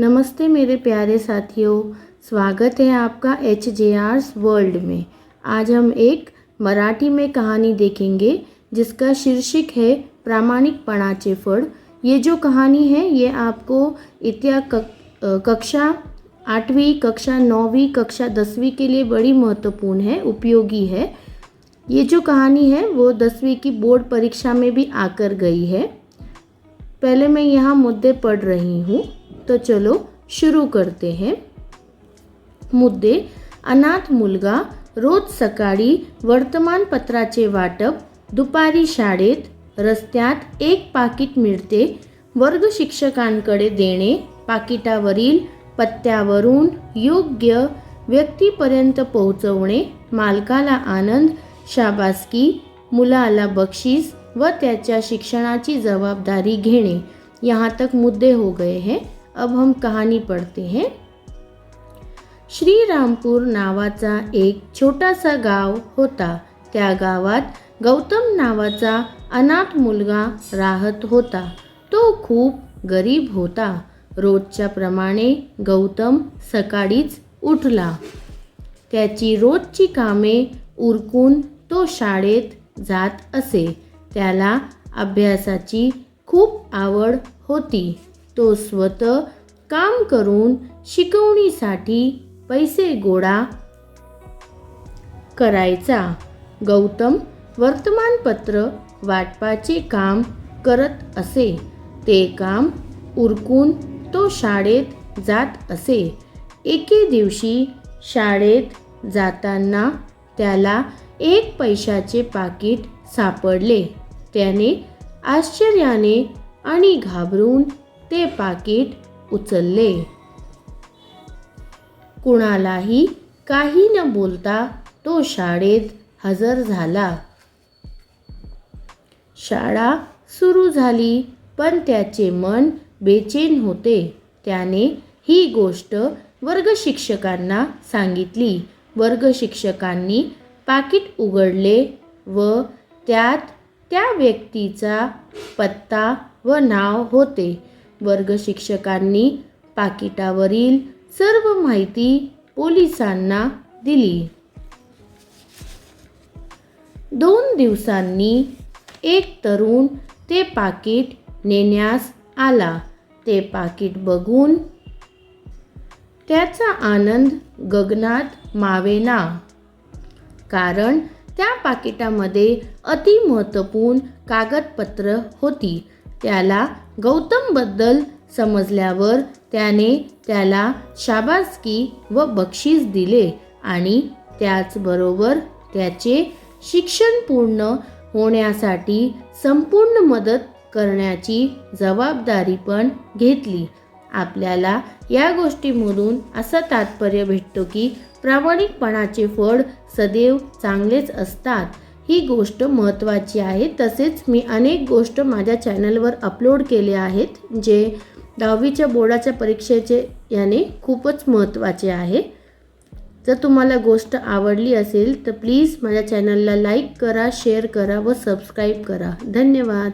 नमस्ते मेरे प्यारे साथियों, स्वागत है आपका एच जे आर्स वर्ल्ड में। आज हम एक मराठी में कहानी देखेंगे, जिसका शीर्षक है प्रामाणिक पणाचे फळ ये जो कहानी है, ये आपको कक- कक्षा आठवीं, कक्षा नौवीं, कक्षा दसवीं के लिए बड़ी महत्वपूर्ण है, उपयोगी है। ये जो कहानी है, वो दसवीं की बोर्ड परीक्षा में भी आकर गई है। पहले मैं यहाँ मुद्दे पढ़ रही हूँ। तो चलो शुरू करते हैं। मुद्दे अनाथ मुलगा रोज सकाळी वर्तमानपत्राचे वाटप दुपारी शाळेत रस्त्यात एक पाकिट मिळते वर्ग शिक्षकांकडे देणे पाकिटावरील पत्त्यावरून योग्य व्यक्तीपर्यंत पोहोचवणे मालकाला आनंद शाबासकी मुलाला बक्षीस व त्याच्या शिक्षणाची जबाबदारी घेणे यहाँ तक मुद्दे हो गए हैं। अब हम कहानी पढ़ते हैं। श्रीरामपूर नावाचा एक छोटासा गाव होता. त्या गावात गौतम नावाचा अनाथ मुलगा राहत होता. तो खूप गरीब होता. रोजच्या प्रमाणे गौतम सकाळीच उठला. त्याची रोजची कामे उरकून तो शाळेत जात असे. त्याला अभ्यासाची खूप आवड होती. तो स्वतः काम करून शिकवणीसाठी पैसे गोळा करायचा. गौतम वर्तमानपत्र वाटपाचे काम करत असे. ते काम उरकून तो शाळेत जात असे. एके दिवशी शाळेत जाताना त्याला एक पैशाचे पाकिट सापडले. त्याने आश्चर्याने आणि घाबरून ते पाकिट उचलले. कुणालाही काही न बोलता तो शाळेत हजर झाला. शाळा सुरू झाली पण त्याचे मन बेचैन होते. त्याने ही गोष्ट वर्ग शिक्षकांना सांगितली. वर्ग शिक्षकांनी पाकिट उघडले व त्यात त्या व्यक्तीचा पत्ता व नाव होते. वर्ग शिक्षकांनी पाकिटावरील सर्व माहिती पोलिसांना दिली. दोन दिवसांनी एक तरुण ते पाकिट नेण्यास आला. ते पाकिट बघून त्याचा आनंद गगनात मावेना. कारण त्या पाकिटामध्ये अति महत्त्वपूर्ण कागदपत्र होती. त्याला गौतमबद्दल समजल्यावर त्याने त्याला शाबासकी व बक्षीस दिले आणि त्याचबरोबर त्याचे शिक्षण पूर्ण होण्यासाठी संपूर्ण मदत करण्याची जबाबदारी पण घेतली. आपल्याला या गोष्टीमधून असं तात्पर्य भेटतो की प्रामाणिकपणाचे फळ सदैव चांगलेच असतात. ही गोष्ट महत्त्वाची आहे. तसेच मी अनेक गोष्ट माझ्या चॅनलवर अपलोड केले आहेत जे दहावीच्या बोर्डाच्या परीक्षेचे याने खूपच महत्त्वाचे आहे. जर तुम्हाला गोष्ट आवडली असेल तर प्लीज माझ्या चॅनलला लाईक करा शेअर करा व सबस्क्राईब करा. धन्यवाद.